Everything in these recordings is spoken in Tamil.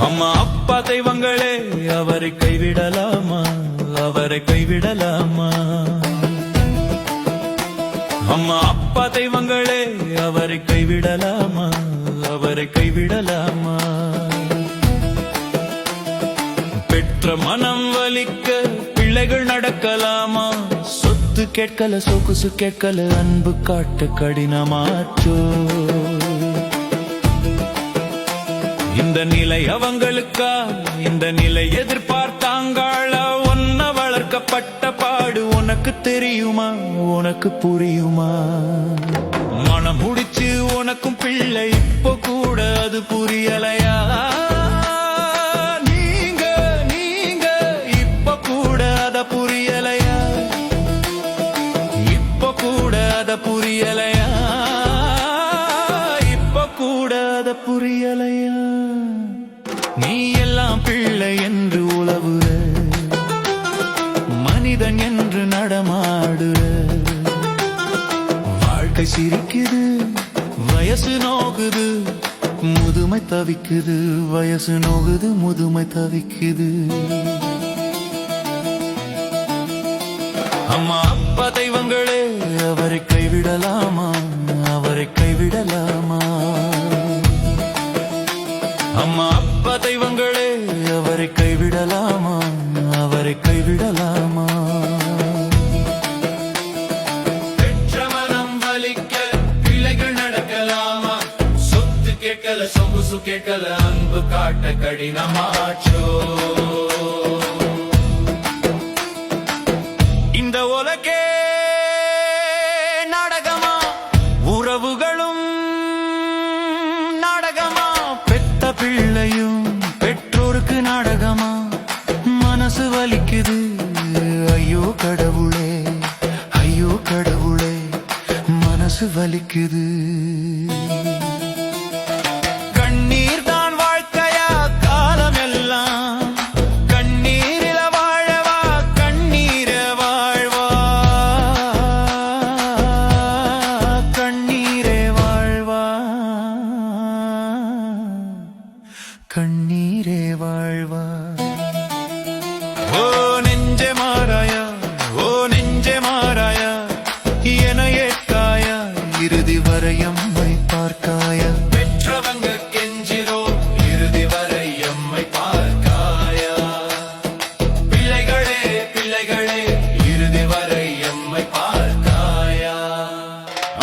அம்மா அப்பா தெய்வங்களே அவரை கைவிடலாமா? அவரை கைவிடலாமா? அம்மா அப்பா தெய்வங்களே அவரை கைவிடலாமா? அவரை கைவிடலாமா? பெற்ற மனம் வலிக்க பிள்ளைகள் நடக்கலாமா? சொத்து கேட்கல சொகுசு கேட்கல அன்பு காட்ட கடினமாச்சோ? இந்த நிலை அவங்களுக்கா? இந்த நிலை எதிர்பார்த்தாங்காள? ஒன்ன வளர்க்கப்பட்ட பாடு உனக்கு தெரியுமா? உனக்கு புரியுமா? மனம் முடிச்சு உனக்கும் பிள்ளை இப்போ கூட அது புரியலையா? நீங்க நீங்க இப்ப கூட அத புரியலையா? இப்ப கூட அத புரியலையா? இப்ப கூட அத புரியலையா? நீ எல்லாம் பிள்ளை என்று உழவுற மனிதன் என்று நடமாடுற. வாழ்க்கை சிரிக்குது வயசு நோகுது முதுமை தவிக்குது வயசு நோகுது முதுமை தவிக்குது. அம்மா அப்பா தெய்வங்களே அவரை கைவிடலாமா? அவரை கைவிடலாமா? அம்மா அப்பா தெய்வங்களே அவரை கைவிடலாமா? அவரை கைவிடலாமா? கேட்கல சொகுசு கேட்கல அன்பு காட்ட கடினமாச்சோ? இந்த உலகே நாடகமா? உறவுகளும் நாடகமா? பெத்த பிள்ளையும் பெற்றோருக்கு நாடகமா? மனசு வலிக்குது ஐயோ கடவுளே ஐயோ கடவுளே மனசு வலிக்குது. கண்ணீரே வாழ்வா. ஓ நெஞ்சே மாறாயா ஓ நெஞ்சே மாறாயா என ஏற்காயா இறுதி வரை எம்மை பார்க்காயா. பெற்றவங்க கெஞ்சிரோ இறுதி வரை எம்மை பார்க்காயா. பிள்ளைகளே பிள்ளைகளே இறுதி வரை எம்மை பார்க்காயா.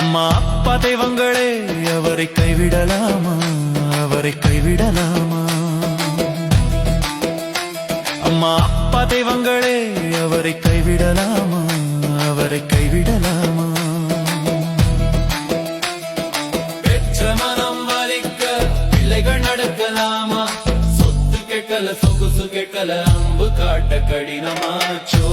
அம்மா அப்பா தெய்வங்களே அவரை கைவிடலாமா? அவரை கைவிடலாமா? அம்மா அப்பா தெய்வங்களே அவரை கைவிடலாமா? அவரை கைவிடலாமா? பெற்ற மனம் வலிக்க பிள்ளைகள் நடக்கலாமா? சொத்து கேட்கல சொகுசு கேட்கல அம்பு காட்ட கடினமாச்சோ?